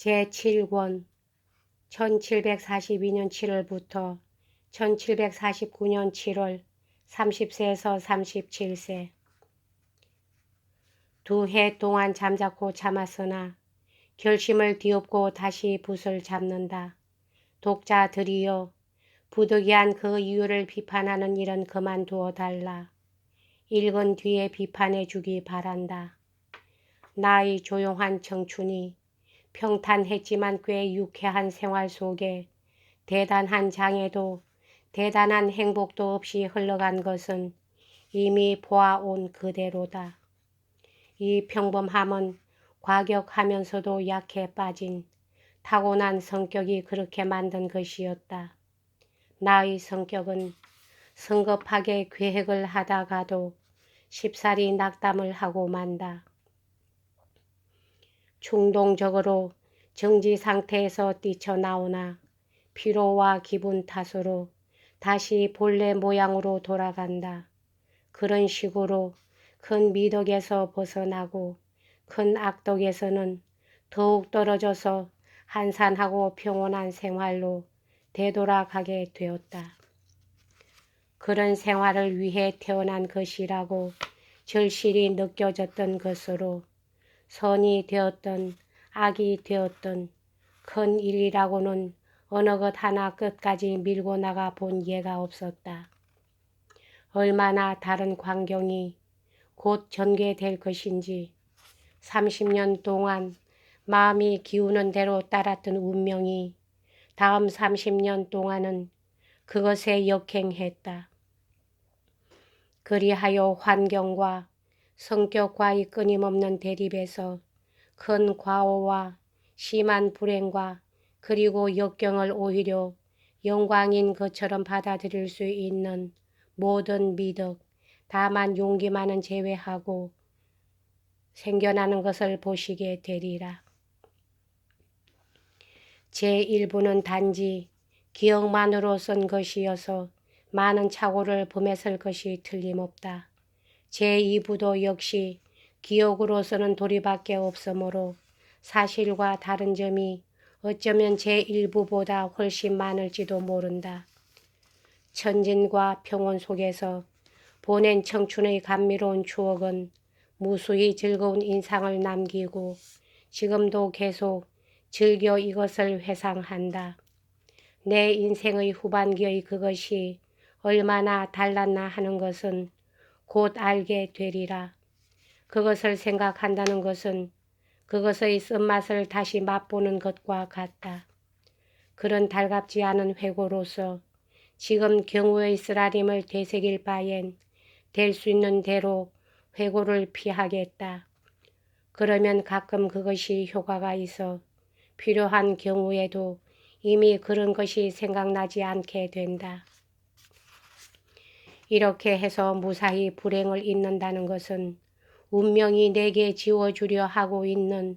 제7권 1742년 7월부터 1749년 7월 30세에서 37세 두 해 동안 잠자코 참았으나 결심을 뒤엎고 다시 붓을 잡는다. 독자들이여 부득이한 그 이유를 비판하는 일은 그만두어 달라. 읽은 뒤에 비판해 주기 바란다. 나의 조용한 청춘이 평탄했지만 꽤 유쾌한 생활 속에 대단한 장애도 대단한 행복도 없이 흘러간 것은 이미 보아온 그대로다. 이 평범함은 과격하면서도 약해 빠진 타고난 성격이 그렇게 만든 것이었다. 나의 성격은 성급하게 계획을 하다가도 쉽사리 낙담을 하고 만다. 충동적으로 정지 상태에서 뛰쳐나오나 피로와 기분 탓으로 다시 본래 모양으로 돌아간다. 그런 식으로 큰 미덕에서 벗어나고 큰 악덕에서는 더욱 떨어져서 한산하고 평온한 생활로 되돌아가게 되었다. 그런 생활을 위해 태어난 것이라고 절실히 느껴졌던 것으로 선이 되었던 악이 되었던 큰 일이라고는 어느 것 하나 끝까지 밀고 나가 본 예가 없었다. 얼마나 다른 광경이 곧 전개될 것인지 30년 동안 마음이 기우는 대로 따랐던 운명이 다음 30년 동안은 그것에 역행했다. 그리하여 환경과 성격과의 끊임없는 대립에서 큰 과오와 심한 불행과 그리고 역경을 오히려 영광인 것처럼 받아들일 수 있는 모든 미덕, 다만 용기만은 제외하고 생겨나는 것을 보시게 되리라. 제1부는 단지 기억만으로 쓴 것이어서 많은 착오를 범했을 것이 틀림없다. 제2부도 역시 기억으로서는 도리밖에 없으므로 사실과 다른 점이 어쩌면 제1부보다 훨씬 많을지도 모른다. 천진과 평온 속에서 보낸 청춘의 감미로운 추억은 무수히 즐거운 인상을 남기고 지금도 계속 즐겨 이것을 회상한다. 내 인생의 후반기의 그것이 얼마나 달랐나 하는 것은 곧 알게 되리라. 그것을 생각한다는 것은 그것의 쓴맛을 다시 맛보는 것과 같다. 그런 달갑지 않은 회고로서 지금 경우의 쓰라림을 되새길 바엔 될 수 있는 대로 회고를 피하겠다. 그러면 가끔 그것이 효과가 있어 필요한 경우에도 이미 그런 것이 생각나지 않게 된다. 이렇게 해서 무사히 불행을 잇는다는 것은 운명이 내게 지워주려 하고 있는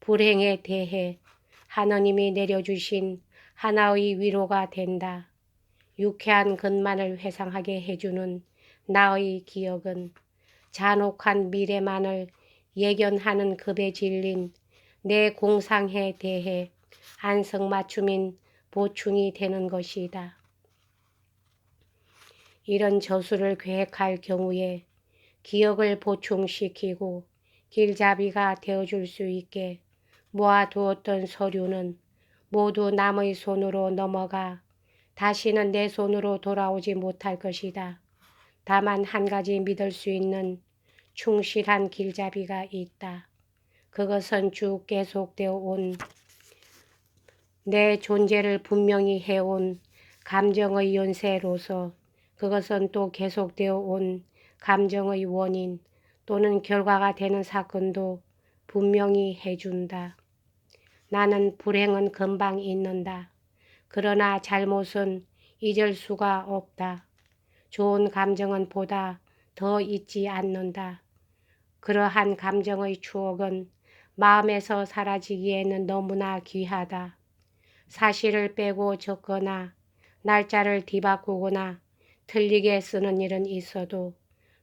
불행에 대해 하나님이 내려주신 하나의 위로가 된다. 유쾌한 것만을 회상하게 해주는 나의 기억은 잔혹한 미래만을 예견하는 급에 질린 내 공상에 대해 안성맞춤인 보충이 되는 것이다. 이런 저수를 계획할 경우에 기억을 보충시키고 길잡이가 되어줄 수 있게 모아두었던 서류는 모두 남의 손으로 넘어가 다시는 내 손으로 돌아오지 못할 것이다. 다만 한 가지 믿을 수 있는 충실한 길잡이가 있다. 그것은 쭉 계속되어 온 내 존재를 분명히 해온 감정의 연세로서 그것은 또 계속되어 온 감정의 원인 또는 결과가 되는 사건도 분명히 해준다. 나는 불행은 금방 잊는다. 그러나 잘못은 잊을 수가 없다. 좋은 감정은 보다 더 잊지 않는다. 그러한 감정의 추억은 마음에서 사라지기에는 너무나 귀하다. 사실을 빼고 적거나 날짜를 뒤바꾸거나 틀리게 쓰는 일은 있어도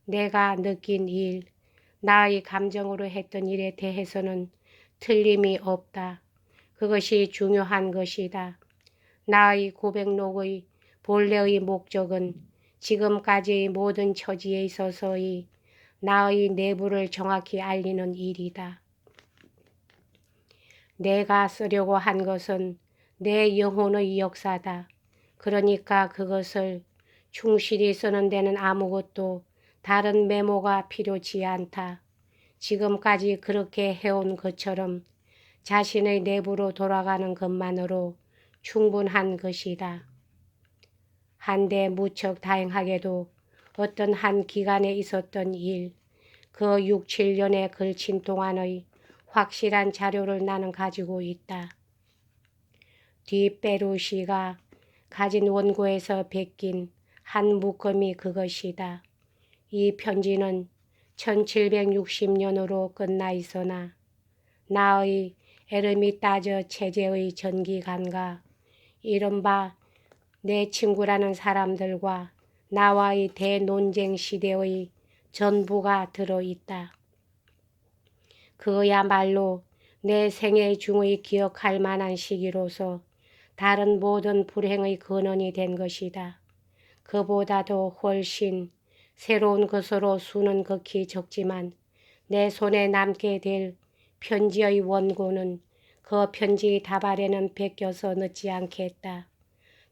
내가 느낀 일, 나의 감정으로 했던 일에 대해서는 틀림이 없다. 그것이 중요한 것이다. 나의 고백록의 본래의 목적은 지금까지의 모든 처지에 있어서의 나의 내부를 정확히 알리는 일이다. 내가 쓰려고 한 것은 내 영혼의 역사다. 그러니까 그것을 충실히 쓰는 데는 아무것도 다른 메모가 필요치 않다. 지금까지 그렇게 해온 것처럼 자신의 내부로 돌아가는 것만으로 충분한 것이다. 한데 무척 다행하게도 어떤 한 기간에 있었던 일, 그 6, 7년에 걸친 동안의 확실한 자료를 나는 가지고 있다. 뒷베루시가 가진 원고에서 베낀 한 묶음이 그것이다. 이 편지는 1760년으로 끝나 있으나 나의 에르미따저 체제의 전기관과 이른바 내 친구라는 사람들과 나와의 대논쟁 시대의 전부가 들어있다. 그야말로 내 생애 중의 기억할 만한 시기로서 다른 모든 불행의 근원이 된 것이다. 그보다도 훨씬 새로운 것으로 수는 극히 적지만 내 손에 남게 될 편지의 원고는 그 편지 다발에는 베껴서 넣지 않겠다.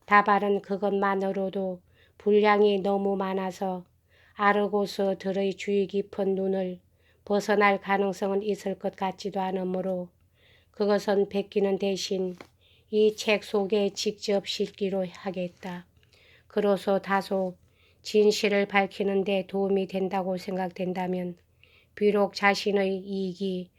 다발은 그것만으로도 분량이 너무 많아서 아르고스 들의 주의 깊은 눈을 벗어날 가능성은 있을 것 같지도 않으므로 그것은 베끼는 대신 이 책 속에 직접 실기로 하겠다. 그로서 다소 진실을 밝히는 데 도움이 된다고 생각된다면 비록 자신의 이익이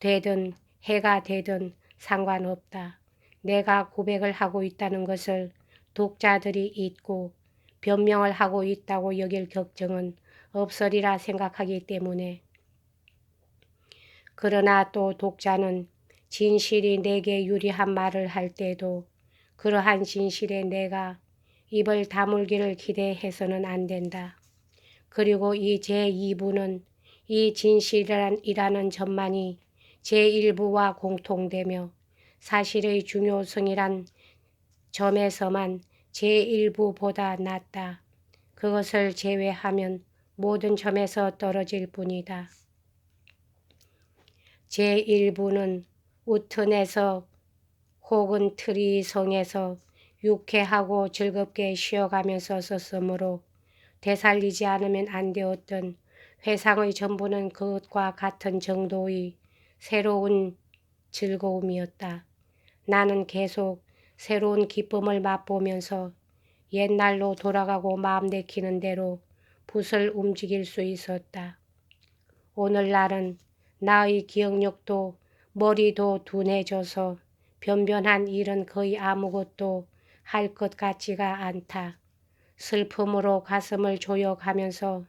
되든 해가 되든 상관없다. 내가 고백을 하고 있다는 것을 독자들이 잊고 변명을 하고 있다고 여길 걱정은 없으리라 생각하기 때문에 그러나 또 독자는 진실이 내게 유리한 말을 할 때도 그러한 진실에 내가 입을 다물기를 기대해서는 안 된다. 그리고 이 제2부는 이 진실이라는 점만이 제1부와 공통되며 사실의 중요성이란 점에서만 제1부보다 낫다. 그것을 제외하면 모든 점에서 떨어질 뿐이다. 제1부는 우튼에서 혹은 트리성에서 유쾌하고 즐겁게 쉬어가면서 썼으므로 되살리지 않으면 안 되었던 회상의 전부는 그것과 같은 정도의 새로운 즐거움이었다. 나는 계속 새로운 기쁨을 맛보면서 옛날로 돌아가고 마음 내키는 대로 붓을 움직일 수 있었다. 오늘날은 나의 기억력도 머리도 둔해져서 변변한 일은 거의 아무것도 할 것 같지가 않다. 슬픔으로 가슴을 조여가면서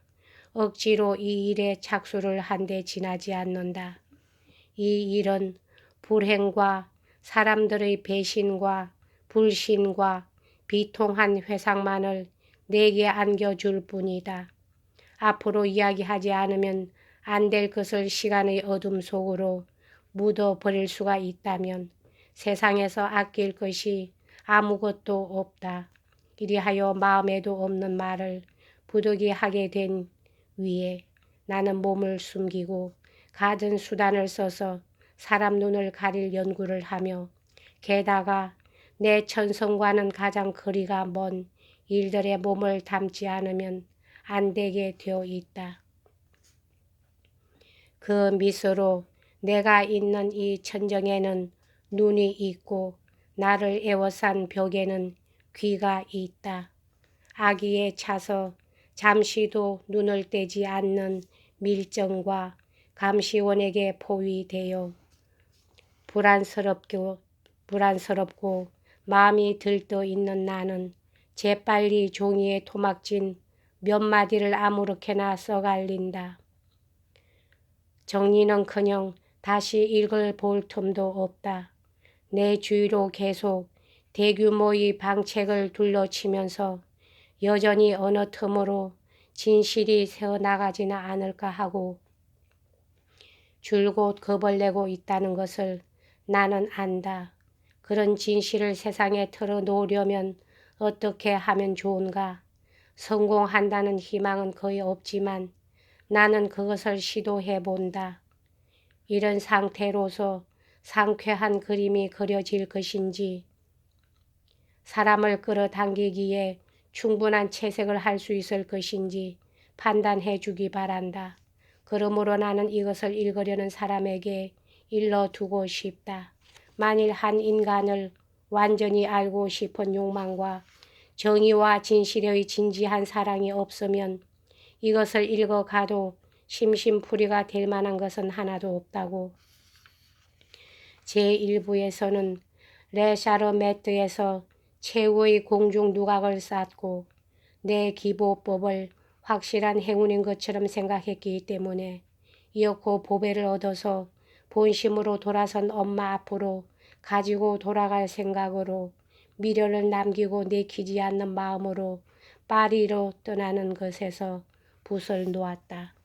억지로 이 일에 착수를 한데 지나지 않는다. 이 일은 불행과 사람들의 배신과 불신과 비통한 회상만을 내게 안겨줄 뿐이다. 앞으로 이야기하지 않으면 안 될 것을 시간의 어둠 속으로 묻어 버릴 수가 있다면 세상에서 아낄 것이 아무것도 없다. 이리하여 마음에도 없는 말을 부득이 하게 된 위에 나는 몸을 숨기고 가진 수단을 써서 사람 눈을 가릴 연구를 하며 게다가 내 천성과는 가장 거리가 먼 일들의 몸을 담지 않으면 안 되게 되어 있다. 그 미소로 내가 있는 이 천정에는 눈이 있고 나를 에워싼 벽에는 귀가 있다. 아기에 차서 잠시도 눈을 떼지 않는 밀정과 감시원에게 포위되어 불안스럽고 불안스럽고 마음이 들떠 있는 나는 재빨리 종이에 토막진 몇 마디를 아무렇게나 써갈린다. 정리는커녕 다시 읽을 볼 틈도 없다. 내 주위로 계속 대규모의 방책을 둘러치면서 여전히 어느 틈으로 진실이 새어나가지는 않을까 하고 줄곧 겁을 내고 있다는 것을 나는 안다. 그런 진실을 세상에 털어놓으려면 어떻게 하면 좋은가? 성공한다는 희망은 거의 없지만 나는 그것을 시도해 본다. 이런 상태로서 상쾌한 그림이 그려질 것인지 사람을 끌어당기기에 충분한 채색을 할 수 있을 것인지 판단해 주기 바란다. 그러므로 나는 이것을 읽으려는 사람에게 일러두고 싶다. 만일 한 인간을 완전히 알고 싶은 욕망과 정의와 진실의 진지한 사랑이 없으면 이것을 읽어가도 심심풀이가 될 만한 것은 하나도 없다고. 제1부에서는 레샤르메트에서 최후의 공중 누각을 쌓고 내 기보법을 확실한 행운인 것처럼 생각했기 때문에 이었고 보배를 얻어서 본심으로 돌아선 엄마 앞으로 가지고 돌아갈 생각으로 미련을 남기고 내키지 않는 마음으로 파리로 떠나는 것에서 붓을 놓았다.